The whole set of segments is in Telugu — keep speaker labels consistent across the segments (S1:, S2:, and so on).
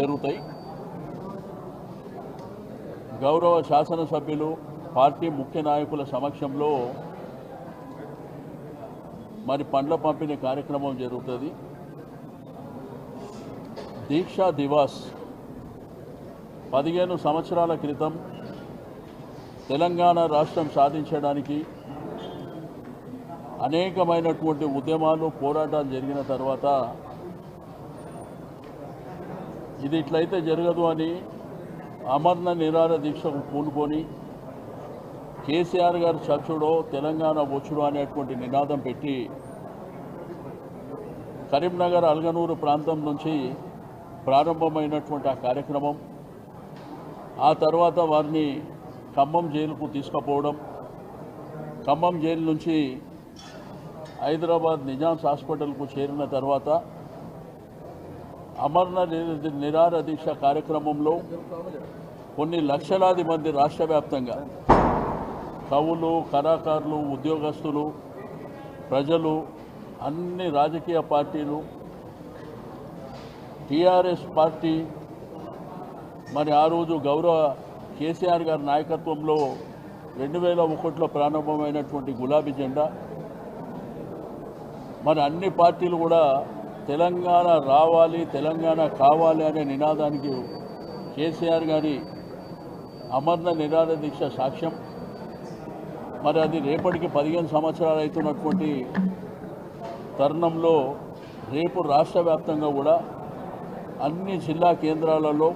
S1: జరుగుతాయి. గౌరవ శాసనసభ్యులు పార్టీ ముఖ్య నాయకుల సమక్షంలో మరి పండ్ల పంపిణీ కార్యక్రమం జరుగుతుంది. దీక్షా దివాస్ పదిహేను సంవత్సరాల క్రితం తెలంగాణ రాష్ట్రం సాధించడానికి అనేకమైనటువంటి ఉద్యమాలు పోరాటాలు జరిగిన తర్వాత ఇది ఇట్లయితే జరగదు అని అమర్ణ నిరార దీక్షకు పూనుకొని కేసీఆర్ గారు చచ్చుడో తెలంగాణ వచ్చుడో అనేటువంటి నినాదం పెట్టి కరీంనగర్ అల్గనూరు ప్రాంతం నుంచి ప్రారంభమైనటువంటి ఆ కార్యక్రమం. ఆ తర్వాత వారిని ఖమ్మం జైలుకు తీసుకుపోవడం. ఖమ్మం జైలు నుంచి హైదరాబాద్ నిజామ్స్ హాస్పిటల్కు చేరిన తర్వాత అమర్నాథ్ నిరార దీక్ష కార్యక్రమంలో కొన్ని లక్షలాది మంది రాష్ట్ర వ్యాప్తంగా కవులు కళాకారులు ఉద్యోగస్తులు ప్రజలు అన్ని రాజకీయ పార్టీలు టీఆర్ఎస్ పార్టీ మరి ఆ రోజు గౌరవ కేసీఆర్ గారి నాయకత్వంలో రెండు వేల ఒకటిలో ప్రారంభమైనటువంటి గులాబీ జెండా మరి అన్ని పార్టీలు కూడా తెలంగాణ రావాలి తెలంగాణ కావాలి అనే నినాదానికి కేసీఆర్ గారి అమర్న నిరాద దీక్ష సాక్ష్యం. మరి అది రేపటికి పదిహేను సంవత్సరాలు అవుతున్నటువంటి తరుణంలో రేపు రాష్ట్ర వ్యాప్తంగా కూడా అన్ని జిల్లా కేంద్రాలలో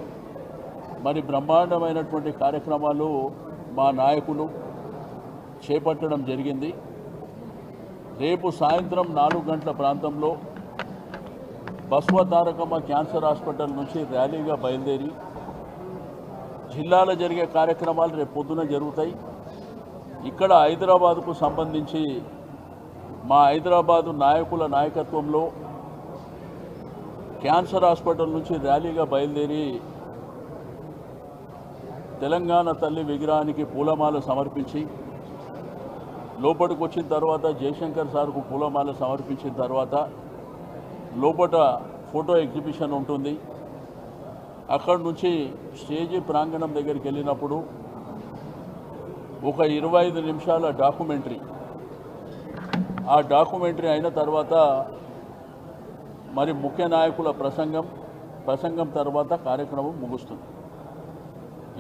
S1: మరి బ్రహ్మాండమైనటువంటి కార్యక్రమాలు మా నాయకులు చేపట్టడం జరిగింది. రేపు సాయంత్రం నాలుగు గంటల ప్రాంతంలో బస్వ తారకమ్మ క్యాన్సర్ హాస్పిటల్ నుంచి ర్యాలీగా బయలుదేరి జిల్లాలో జరిగే కార్యక్రమాలు రేపు పొద్దున జరుగుతాయి. ఇక్కడ హైదరాబాద్కు సంబంధించి మా హైదరాబాదు నాయకుల నాయకత్వంలో క్యాన్సర్ హాస్పిటల్ నుంచి ర్యాలీగా బయలుదేరి తెలంగాణ తల్లి విగ్రహానికి పూలమాల సమర్పించి లోపలికి వచ్చిన తర్వాత జయశంకర్ సార్కు పూలమాల సమర్పించిన తర్వాత లోపల ఫోటో ఎగ్జిబిషన్ ఉంటుంది. అక్కడి నుంచి స్టేజీ ప్రాంగణం దగ్గరికి వెళ్ళినప్పుడు ఒక ఇరవై ఐదు నిమిషాల డాక్యుమెంటరీ. ఆ డాక్యుమెంటరీ అయిన తర్వాత మరి ముఖ్య నాయకుల ప్రసంగం ప్రసంగం తర్వాత కార్యక్రమం ముగుస్తుంది.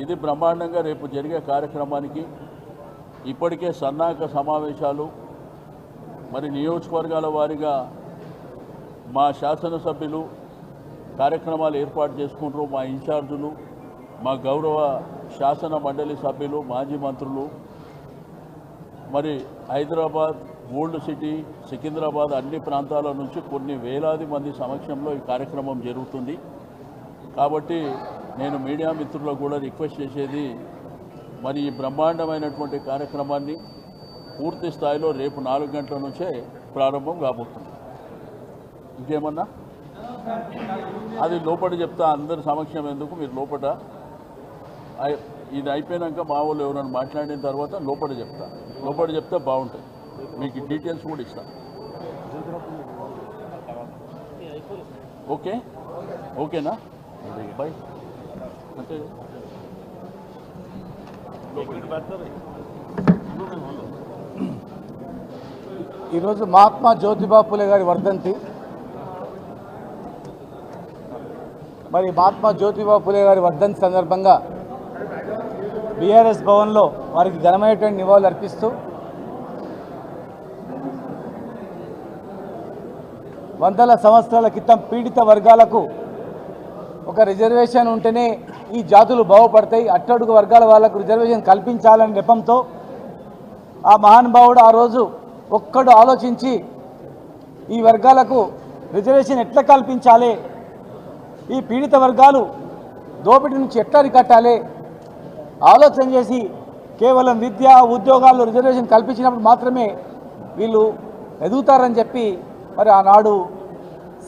S1: ఇది బ్రహ్మాండంగా రేపు జరిగే కార్యక్రమానికి ఇప్పటికే సన్నాహక సమావేశాలు మరి నియోజకవర్గాల వారీగా మా శాసనసభ్యులు కార్యక్రమాలు ఏర్పాటు చేసుకుంటారు మా ఇన్ఛార్జులు మా గౌరవ శాసన మండలి సభ్యులు మాజీ మంత్రులు మరి హైదరాబాద్ ఓల్డ్ సిటీ సికింద్రాబాద్ అన్ని ప్రాంతాల నుంచి కొన్ని వేలాది మంది సమక్షంలో ఈ కార్యక్రమం జరుగుతుంది. కాబట్టి నేను మీడియా మిత్రులకు కూడా రిక్వెస్ట్ చేసేది మరి ఈ బ్రహ్మాండమైనటువంటి కార్యక్రమాన్ని పూర్తి స్థాయిలో రేపు నాలుగు గంటల నుంచే ప్రారంభం కాబోతుంది. ఇంకేమన్నా? అది లోపల చెప్తా అందరి సమక్షం ఎందుకు? మీరు లోపల ఇది అయిపోయినాక మా వాళ్ళు ఎవరైనా మాట్లాడిన తర్వాత లోపల చెప్తా. లోపల చెప్తే బాగుంటుంది. మీకు డీటెయిల్స్ కూడా ఇస్తా. ఓకే? ఓకేనా? బై. అంటే
S2: ఈరోజు మహాత్మా జ్యోతిబాపులే గారి వర్ధంతి. మరి మహాత్మా జ్యోతిబా పులే గారి వర్ధంతి సందర్భంగా బీఆర్ఎస్ భవన్లో వారికి ఘనమైనటువంటి నివాళులు అర్పిస్తూ వందల సంవత్సరాల క్రితం పీడిత వర్గాలకు ఒక రిజర్వేషన్ ఉంటేనే ఈ జాతులు బాగుపడతాయి. అట్టడుగు వర్గాల వాళ్ళకు రిజర్వేషన్ కల్పించాలనే నెపంతో ఆ మహానుభావుడు ఆ రోజు ఒక్కడు ఆలోచించి ఈ వర్గాలకు రిజర్వేషన్ ఎట్లా కల్పించాలి? ఈ పీడిత వర్గాలు దోపిడీ నుంచి ఎట్లా అరికట్టాలి ఆలోచన చేసి కేవలం విద్య ఉద్యోగాల్లో రిజర్వేషన్ కల్పించినప్పుడు మాత్రమే వీళ్ళు ఎదుగుతారని చెప్పి మరి ఆనాడు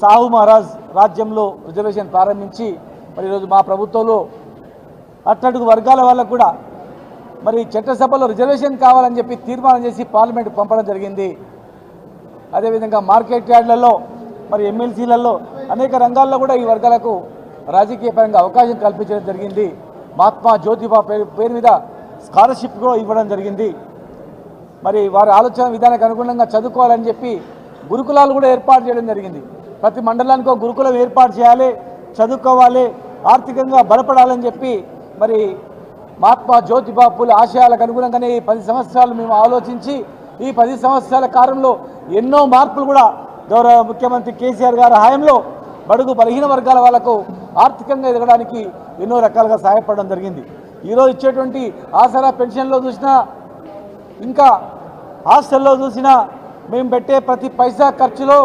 S2: సాహు మహారాజ్ రాజ్యంలో రిజర్వేషన్ ప్రారంభించి మరి ఈరోజు మా ప్రభుత్వంలో అట్టడుగు వర్గాల వాళ్ళకు కూడా మరి చట్టసభలో రిజర్వేషన్ కావాలని చెప్పి తీర్మానం చేసి పార్లమెంట్ పంపడం జరిగింది. అదేవిధంగా మార్కెట్ యార్డ్లలో మరి ఎమ్మెల్సీలలో అనేక రంగాల్లో కూడా ఈ వర్గాలకు రాజకీయ పరంగా అవకాశం కల్పించడం జరిగింది. మహాత్మా జ్యోతిబా పేరు పేరు మీద స్కాలర్షిప్ కూడా ఇవ్వడం జరిగింది. మరి వారి ఆలోచన విధానానికి అనుగుణంగా చదువుకోవాలని చెప్పి గురుకులాలు కూడా ఏర్పాటు చేయడం జరిగింది. ప్రతి మండలానికి ఒక గురుకులం ఏర్పాటు చేయాలి చదువుకోవాలి ఆర్థికంగా బలపడాలని చెప్పి మరి మహాత్మా జ్యోతిబా పూలే ఆశయాలకు అనుగుణంగానే ఈ పది సంవత్సరాలు మేము ఆలోచించి ఈ పది సంవత్సరాల కాలంలో ఎన్నో మార్పులు కూడా గౌరవ ముఖ్యమంత్రి కేసీఆర్ గారి హయాంలో బడుగు బలహీన వర్గాల వాళ్ళకు ఆర్థికంగా ఎదగడానికి ఎన్నో రకాలుగా సహాయపడడం జరిగింది. ఈరోజు ఇచ్చేటువంటి ఆసరా పెన్షన్లో చూసినా ఇంకా హాస్టల్లో చూసినా మేము పెట్టే ప్రతి పైసా ఖర్చులో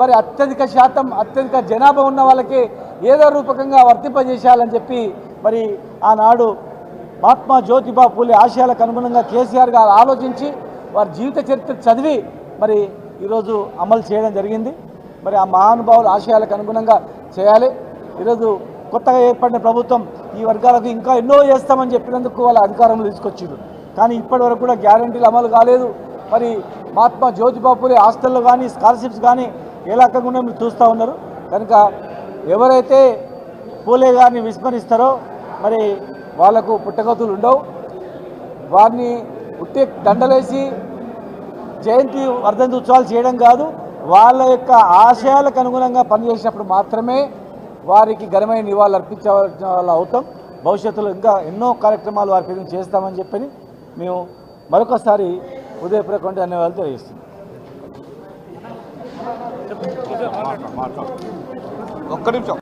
S2: మరి అత్యధిక శాతం అత్యధిక జనాభా ఉన్న వాళ్ళకి ఏదో రూపకంగా వర్తింపజేసేయాలని చెప్పి మరి ఆనాడు మహాత్మా జ్యోతిబా పూలే ఆశయాలకు అనుగుణంగా కేసీఆర్ గారు ఆలోచించి వారి జీవిత చరిత్ర చదివి మరి ఈరోజు అమలు చేయడం జరిగింది. మరి ఆ మహానుభావుల ఆశయాలకు అనుగుణంగా చేయాలి. ఈరోజు కొత్తగా ఏర్పడిన ప్రభుత్వం ఈ వర్గాలకు ఇంకా ఎన్నో చేస్తామని చెప్పినందుకు వాళ్ళ అధికారంలో తీసుకొచ్చారు కానీ ఇప్పటి వరకు కూడా గ్యారంటీలు అమలు కాలేదు. మరి మహాత్మా జ్యోతిబాపులే హాస్టల్లో కానీ స్కాలర్షిప్స్ కానీ ఏ రకంగా మీరు చూస్తూ ఉన్నారు. కనుక ఎవరైతే పూలే గారిని విస్మరిస్తారో మరి వాళ్ళకు పుట్టగతులు ఉండవు. వారిని ఉట్టే దండలేసి జయంతి వర్ధంతి ఉత్సవాలు చేయడం కాదు వాళ్ళ యొక్క ఆశయాలకు అనుగుణంగా పనిచేసినప్పుడు మాత్రమే వారికి ఘనమైన నివాళులు అర్పించవలసిన వాళ్ళు అవుతాం. భవిష్యత్తులో ఇంకా ఎన్నో కార్యక్రమాలు వారి పేరు చేస్తామని చెప్పని మేము మరొకసారి ఉదయపూర్వక ధన్యవాదాలు తెలియజేస్తున్నాం.
S3: ఒక్క నిమిషం.